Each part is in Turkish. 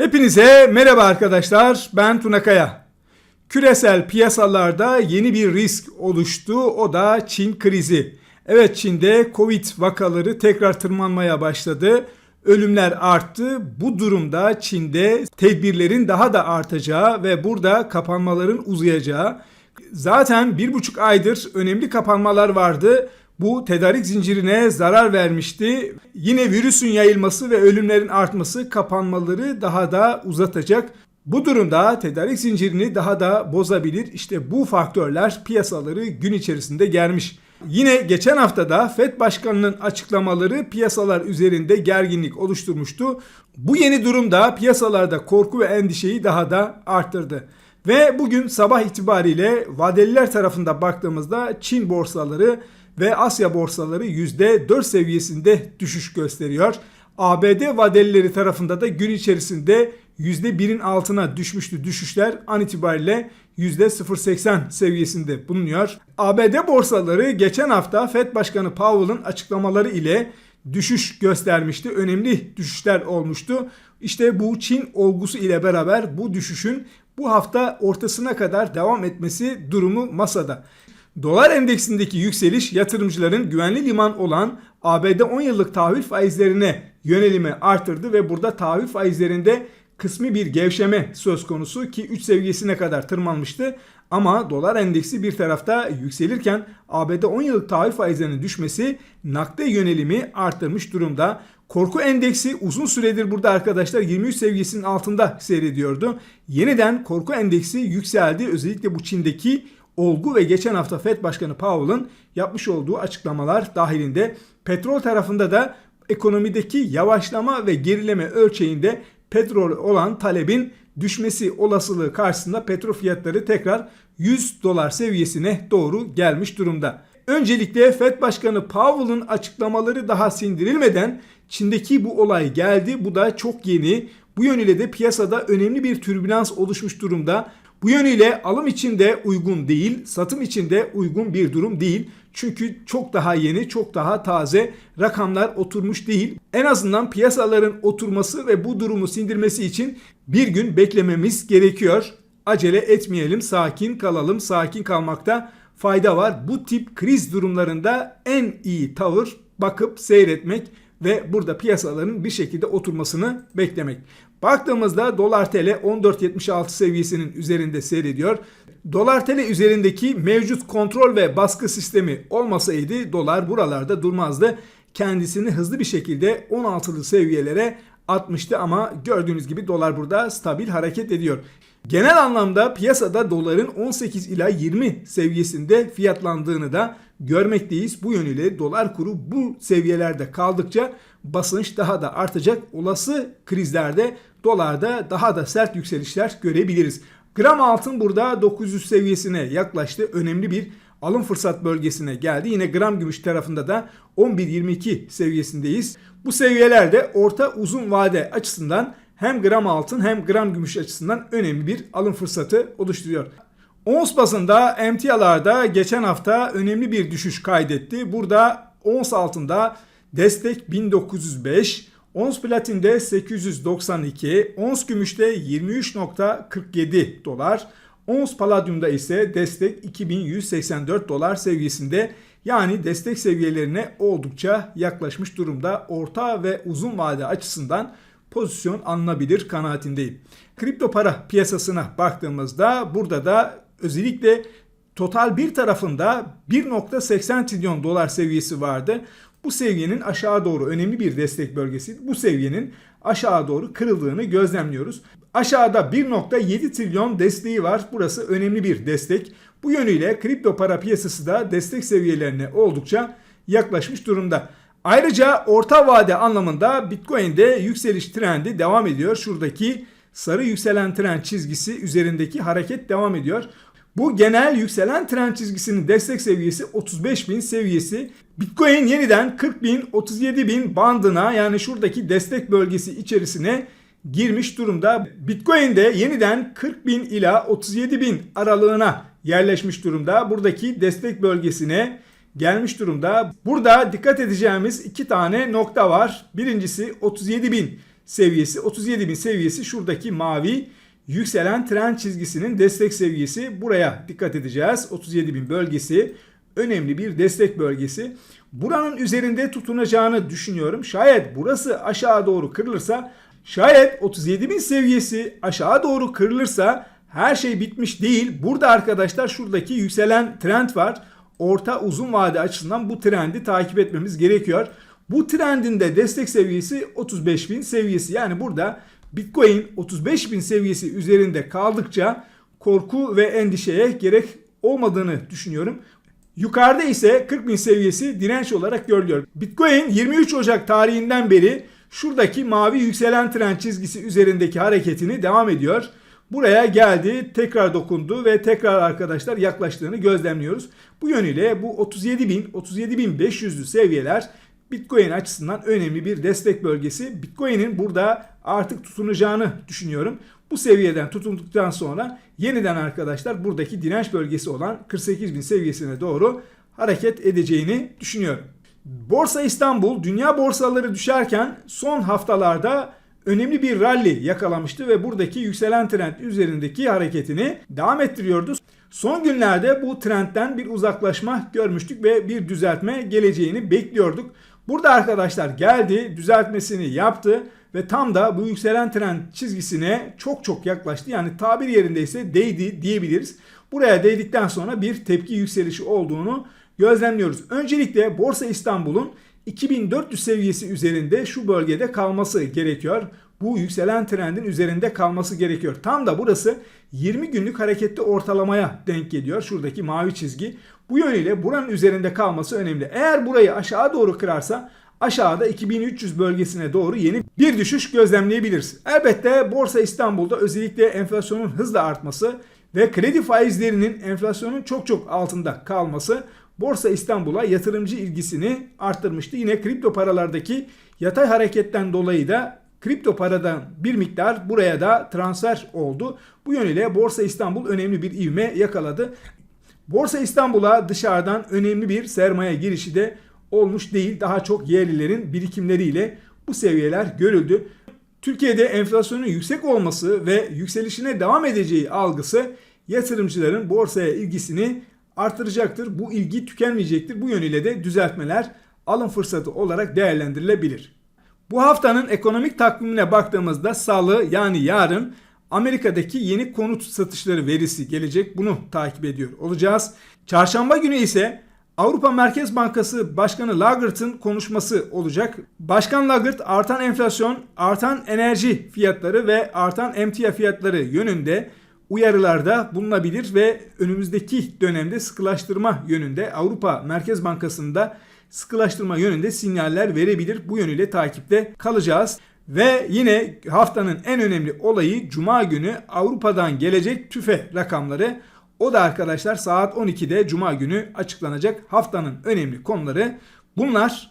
Hepinize merhaba arkadaşlar. Ben Tuna Kaya. Küresel piyasalarda yeni bir risk oluştu. O da Çin krizi. Evet Çin'de Covid vakaları tekrar tırmanmaya başladı. Ölümler arttı. Bu durumda Çin'de tedbirlerin daha da artacağı ve burada kapanmaların uzayacağı. Zaten bir buçuk aydır önemli kapanmalar vardı. Bu tedarik zincirine zarar vermişti. Yine virüsün yayılması ve ölümlerin artması kapanmaları daha da uzatacak. Bu durumda tedarik zincirini daha da bozabilir. İşte bu faktörler piyasaları gün içerisinde germiş. Yine geçen haftada FED Başkanı'nın açıklamaları piyasalar üzerinde gerginlik oluşturmuştu. Bu yeni durumda piyasalarda korku ve endişeyi daha da arttırdı. Ve bugün sabah itibariyle vadeliler tarafında baktığımızda Çin borsaları ve Asya borsaları %4 seviyesinde düşüş gösteriyor. ABD vadelileri tarafında da gün içerisinde %1'in altına düşmüştü düşüşler an itibariyle %0.80 seviyesinde bulunuyor. ABD borsaları geçen hafta Fed Başkanı Powell'ın açıklamaları ile düşüş göstermişti. Önemli düşüşler olmuştu. İşte bu Çin olgusu ile beraber bu düşüşün bu hafta ortasına kadar devam etmesi durumu masada. Dolar endeksindeki yükseliş yatırımcıların güvenli liman olan ABD 10 yıllık tahvil faizlerine yönelimi artırdı ve burada tahvil faizlerinde kısmi bir gevşeme söz konusu ki 3 seviyesine kadar tırmanmıştı. Ama dolar endeksi bir tarafta yükselirken ABD 10 yıllık tahvil faizlerinin düşmesi nakde yönelimi arttırmış durumda. Korku endeksi uzun süredir burada arkadaşlar 23 seviyesinin altında seyrediyordu. Yeniden korku endeksi yükseldi. Özellikle bu Çin'deki olgu ve geçen hafta Fed Başkanı Powell'ın yapmış olduğu açıklamalar dahilinde petrol tarafında da ekonomideki yavaşlama ve gerileme ölçeğinde petrol olan talebin düşmesi olasılığı karşısında petrol fiyatları tekrar 100 dolar seviyesine doğru gelmiş durumda. Öncelikle Fed Başkanı Powell'ın açıklamaları daha sindirilmeden Çin'deki bu olay geldi. Bu da çok yeni. Bu yönüyle de piyasada önemli bir türbülans oluşmuş durumda. Bu yönüyle alım için de uygun değil, satım için de uygun bir durum değil. Çünkü çok daha yeni, çok daha taze rakamlar oturmuş değil. En azından piyasaların oturması ve bu durumu sindirmesi için bir gün beklememiz gerekiyor. Acele etmeyelim, sakin kalalım. Sakin kalmakta fayda var. Bu tip kriz durumlarında en iyi tavır bakıp seyretmek ve burada piyasaların bir şekilde oturmasını beklemek. Baktığımızda dolar TL 14.76 seviyesinin üzerinde seyrediyor. Dolar TL üzerindeki mevcut kontrol ve baskı sistemi olmasaydı dolar buralarda durmazdı. Kendisini hızlı bir şekilde 16'lı seviyelere atmıştı ama gördüğünüz gibi dolar burada stabil hareket ediyor. Genel anlamda piyasada doların 18 ila 20 seviyesinde fiyatlandığını da görmekteyiz. Bu yönüyle dolar kuru bu seviyelerde kaldıkça basınç daha da artacak. Olası krizlerde dolarda daha da sert yükselişler görebiliriz. Gram altın burada 900 seviyesine yaklaştı. Önemli bir alım fırsat bölgesine geldi. Yine gram gümüş tarafında da 11.22 seviyesindeyiz. Bu seviyelerde orta uzun vade açısından hem gram altın hem gram gümüş açısından önemli bir alım fırsatı oluşturuyor. Ons bazında emtialarda geçen hafta önemli bir düşüş kaydetti. Burada ons altında destek 1905, ons platinde 892, ons gümüşte 23.47 dolar, ons paladyumda ise destek 2184 dolar seviyesinde yani destek seviyelerine oldukça yaklaşmış durumda. Orta ve uzun vade açısından pozisyon alınabilir kanaatindeyim. Kripto para piyasasına baktığımızda burada da özellikle total bir tarafında 1.80 trilyon dolar seviyesi vardı. Bu seviyenin aşağı doğru önemli bir destek bölgesi. Bu seviyenin aşağı doğru kırıldığını gözlemliyoruz. Aşağıda 1.7 trilyon desteği var. Burası önemli bir destek. Bu yönüyle kripto para piyasası da destek seviyelerine oldukça yaklaşmış durumda. Ayrıca orta vade anlamında Bitcoin'de yükseliş trendi devam ediyor. Şuradaki sarı yükselen trend çizgisi üzerindeki hareket devam ediyor. Bu genel yükselen trend çizgisinin destek seviyesi 35.000 seviyesi. Bitcoin yeniden 40.000 37.000 bandına yani şuradaki destek bölgesi içerisine girmiş durumda. Bitcoin de yeniden 40.000 ila 37.000 aralığına yerleşmiş durumda. Buradaki destek bölgesine gelmiş durumda. Burada dikkat edeceğimiz iki tane nokta var. Birincisi 37.000 seviyesi 37.000 seviyesi şuradaki mavi yükselen trend çizgisinin destek seviyesi. Buraya dikkat edeceğiz. 37.000 bölgesi önemli bir destek bölgesi. Buranın üzerinde tutunacağını düşünüyorum. Şayet burası aşağı doğru kırılırsa şayet 37.000 seviyesi aşağı doğru kırılırsa her şey bitmiş değil. Burada arkadaşlar şuradaki yükselen trend var. Orta uzun vade açısından bu trendi takip etmemiz gerekiyor. Bu trendin de destek seviyesi 35.000 seviyesi. Yani burada Bitcoin 35.000 seviyesi üzerinde kaldıkça korku ve endişeye gerek olmadığını düşünüyorum. Yukarıda ise 40.000 seviyesi direnç olarak görülüyor. Bitcoin 23 Ocak tarihinden beri şuradaki mavi yükselen trend çizgisi üzerindeki hareketini devam ediyor. Buraya geldi, tekrar dokundu ve tekrar arkadaşlar yaklaştığını gözlemliyoruz. Bu yönüyle bu 37.000, 37.500'lü seviyeler Bitcoin açısından önemli bir destek bölgesi. Bitcoin'in burada artık tutunacağını düşünüyorum. Bu seviyeden tutunduktan sonra yeniden arkadaşlar buradaki direnç bölgesi olan 48.000 seviyesine doğru hareket edeceğini düşünüyorum. Borsa İstanbul dünya borsaları düşerken son haftalarda önemli bir rally yakalamıştı ve buradaki yükselen trend üzerindeki hareketini devam ettiriyordu. Son günlerde bu trendten bir uzaklaşma görmüştük ve bir düzeltme geleceğini bekliyorduk. Burada arkadaşlar geldi, düzeltmesini yaptı ve tam da bu yükselen trend çizgisine çok çok yaklaştı. Yani tabir yerindeyse değdi diyebiliriz. Buraya değdikten sonra bir tepki yükselişi olduğunu gözlemliyoruz. Öncelikle Borsa İstanbul'un 2400 seviyesi üzerinde şu bölgede kalması gerekiyor. Bu yükselen trendin üzerinde kalması gerekiyor. Tam da burası 20 günlük hareketli ortalamaya denk geliyor. Şuradaki mavi çizgi. Bu yönüyle buranın üzerinde kalması önemli. Eğer burayı aşağı doğru kırarsa aşağıda 2300 bölgesine doğru yeni bir düşüş gözlemleyebiliriz. Elbette Borsa İstanbul'da özellikle enflasyonun hızla artması ve kredi faizlerinin enflasyonun çok çok altında kalması Borsa İstanbul'a yatırımcı ilgisini arttırmıştı. Yine kripto paralardaki yatay hareketten dolayı da kripto paradan bir miktar buraya da transfer oldu. Bu yönüyle Borsa İstanbul önemli bir ivme yakaladı. Borsa İstanbul'a dışarıdan önemli bir sermaye girişi de olmuş değil. Daha çok yerlilerin birikimleriyle bu seviyeler görüldü. Türkiye'de enflasyonun yüksek olması ve yükselişine devam edeceği algısı yatırımcıların borsaya ilgisini artıracaktır. Bu ilgi tükenmeyecektir. Bu yönüyle de düzeltmeler alım fırsatı olarak değerlendirilebilir. Bu haftanın ekonomik takvimine baktığımızda salı yani yarın Amerika'daki yeni konut satışları verisi gelecek. Bunu takip ediyor olacağız. Çarşamba günü ise Avrupa Merkez Bankası Başkanı Lagarde'ın konuşması olacak. Başkan Lagarde artan enflasyon, artan enerji fiyatları ve artan emtia fiyatları yönünde uyarılarda bulunabilir ve önümüzdeki dönemde sıkılaştırma yönünde Avrupa Merkez Bankası'nda sıkılaştırma yönünde sinyaller verebilir. Bu yönüyle takipte kalacağız. Ve yine haftanın en önemli olayı Cuma günü Avrupa'dan gelecek tüfe rakamları. O da arkadaşlar saat 12'de Cuma günü açıklanacak haftanın önemli konuları. Bunlar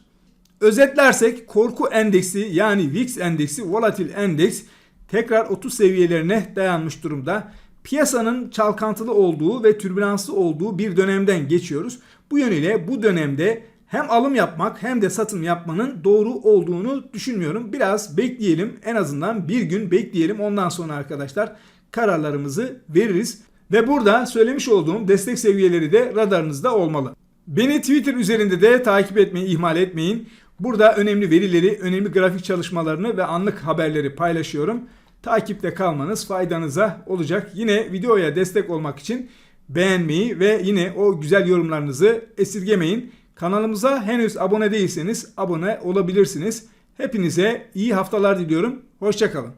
özetlersek korku endeksi yani VIX endeksi, volatil endeks tekrar 30 seviyelerine dayanmış durumda. Piyasanın çalkantılı olduğu ve türbülanslı olduğu bir dönemden geçiyoruz. Bu yönüyle bu dönemde hem alım yapmak hem de satım yapmanın doğru olduğunu düşünmüyorum. Biraz bekleyelim. En azından bir gün bekleyelim. Ondan sonra arkadaşlar kararlarımızı veririz. Ve burada söylemiş olduğum destek seviyeleri de radarınızda olmalı. Beni Twitter üzerinde de takip etmeyi ihmal etmeyin. Burada önemli verileri, önemli grafik çalışmalarını ve anlık haberleri paylaşıyorum. Takipte kalmanız faydanıza olacak. Yine videoya destek olmak için beğenmeyi ve yine o güzel yorumlarınızı esirgemeyin. Kanalımıza henüz abone değilseniz abone olabilirsiniz. Hepinize iyi haftalar diliyorum. Hoşçakalın.